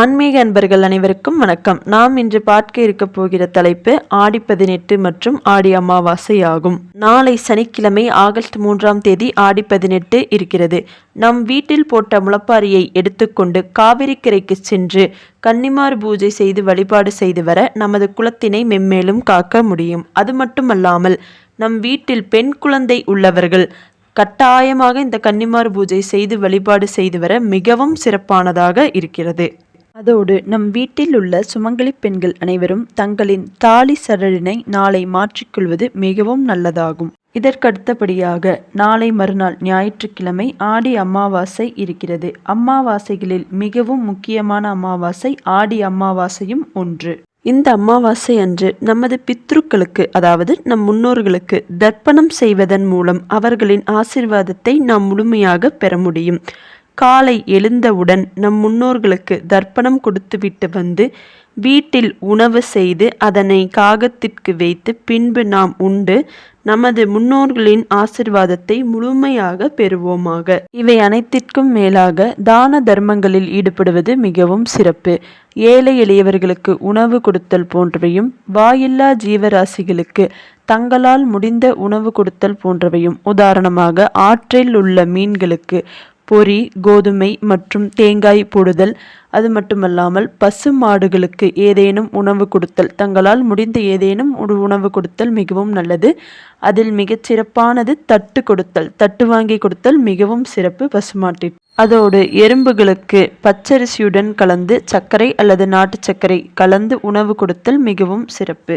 ஆன்மீக அன்பர்கள் அனைவருக்கும் வணக்கம். நாம் இன்று பார்க்க இருக்க போகிற தலைப்பு ஆடி பதினெட்டு மற்றும் ஆடி அமாவாசை ஆகும். நாளை சனிக்கிழமை ஆகஸ்ட் மூன்றாம் தேதி ஆடி பதினெட்டு இருக்கிறது. நம் வீட்டில் போட்ட முளப்பாரியை எடுத்துக்கொண்டு காவிரிக்கரைக்கு சென்று கன்னிமார் பூஜை செய்து வழிபாடு செய்து வர நமது குலத்தினை மென்மேலும் காக்க முடியும். அது மட்டுமல்லாமல் நம் வீட்டில் பெண் குழந்தை உள்ளவர்கள் கட்டாயமாக இந்த கன்னிமார் பூஜை செய்து வழிபாடு செய்து வர மிகவும் சிறப்பானதாக இருக்கிறது. அதோடு நம் வீட்டில் உள்ள சுமங்கலி பெண்கள் அனைவரும் தங்களின் தாலி சரடினை நாளை மாற்றிக்கொள்வது மிகவும் நல்லதாகும். இதற்கடுத்தபடியாக நாளை மறுநாள் ஞாயிற்றுக்கிழமை ஆடி அமாவாசை இருக்கிறது. அமாவாசைகளில் மிகவும் முக்கியமான அமாவாசை ஆடி அமாவாசையும் ஒன்று. இந்த அமாவாசை அன்று நமது பித்ருக்களுக்கு அதாவது நம் முன்னோர்களுக்கு தர்ப்பணம் செய்வதன் மூலம் அவர்களின் ஆசிர்வாதத்தை நாம் முழுமையாக பெற முடியும். காலை எழுந்தவுடன் நம் முன்னோர்களுக்கு தர்ப்பணம் கொடுத்துவிட்டு வந்து வீட்டில் உணவு செய்து அதனை காகத்திற்கு வைத்து பின்பு நாம் உண்டு நமது முன்னோர்களின் ஆசிர்வாதத்தை முழுமையாக பெறுவோமாக. இவை அனைத்திற்கும் மேலாக தான தர்மங்களில் ஈடுபடுவது மிகவும் சிறப்பு. ஏழை எளியவர்களுக்கு உணவு கொடுத்தல் போன்றவையும் வாயில்லா ஜீவராசிகளுக்கு தங்களால் முடிந்த உணவு கொடுத்தல் போன்றவையும். உதாரணமாக ஆற்றில் உள்ள மீன்களுக்கு பொரி கோதுமை மற்றும் தேங்காய் போடுதல். அது மட்டுமல்லாமல் பசு மாடுகளுக்கு ஏதேனும் உணவு கொடுத்தல். தங்களால் முடிந்த ஏதேனும் ஒரு உணவு கொடுத்தல் மிகவும் நல்லது. அதில் மிகச் சிறப்பானது தட்டு கொடுத்தல். தட்டு வாங்கி கொடுத்தல் மிகவும் சிறப்பு பசுமாட்டிற்கு அதோடு எறும்புகளுக்கு பச்சரிசியுடன் கலந்து சர்க்கரை அல்லது நாட்டு சர்க்கரை கலந்து உணவு கொடுத்தல் மிகவும் சிறப்பு.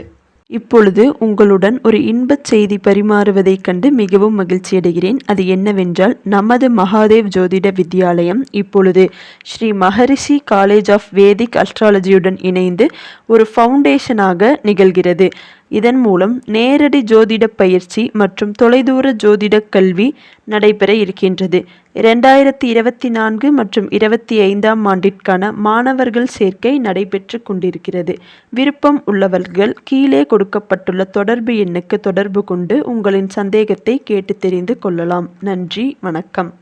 இப்பொழுது உங்களுடன் ஒரு இன்பச் செய்தி பரிமாறுவதைக் கண்டு மிகவும் மகிழ்ச்சியடைகிறேன். அது என்னவென்றால் நமது மகாதேவ் ஜோதிட வித்யாலயம் இப்பொழுது Sri Maharishi college of vedic அஸ்ட்ராலஜியுடன் இணைந்து ஒரு ஃபவுண்டேஷனாக நிகழ்கிறது. இதன் மூலம் நேரடி ஜோதிட பயிற்சி மற்றும் தொலைதூர ஜோதிட கல்வி நடைபெற இருக்கின்றது. இரண்டாயிரத்தி இருபத்தி நான்கு மற்றும் இருபத்தி ஐந்தாம் ஆண்டிற்கான மாணவர்கள் சேர்க்கை நடைபெற்று கொண்டிருக்கிறது. விருப்பம் உள்ளவர்கள் கீழே கொடுக்கப்பட்டுள்ள தொடர்பு எண்ணுக்கு தொடர்பு கொண்டு உங்களின் சந்தேகத்தை கேட்டு தெரிந்து கொள்ளலாம். நன்றி வணக்கம்.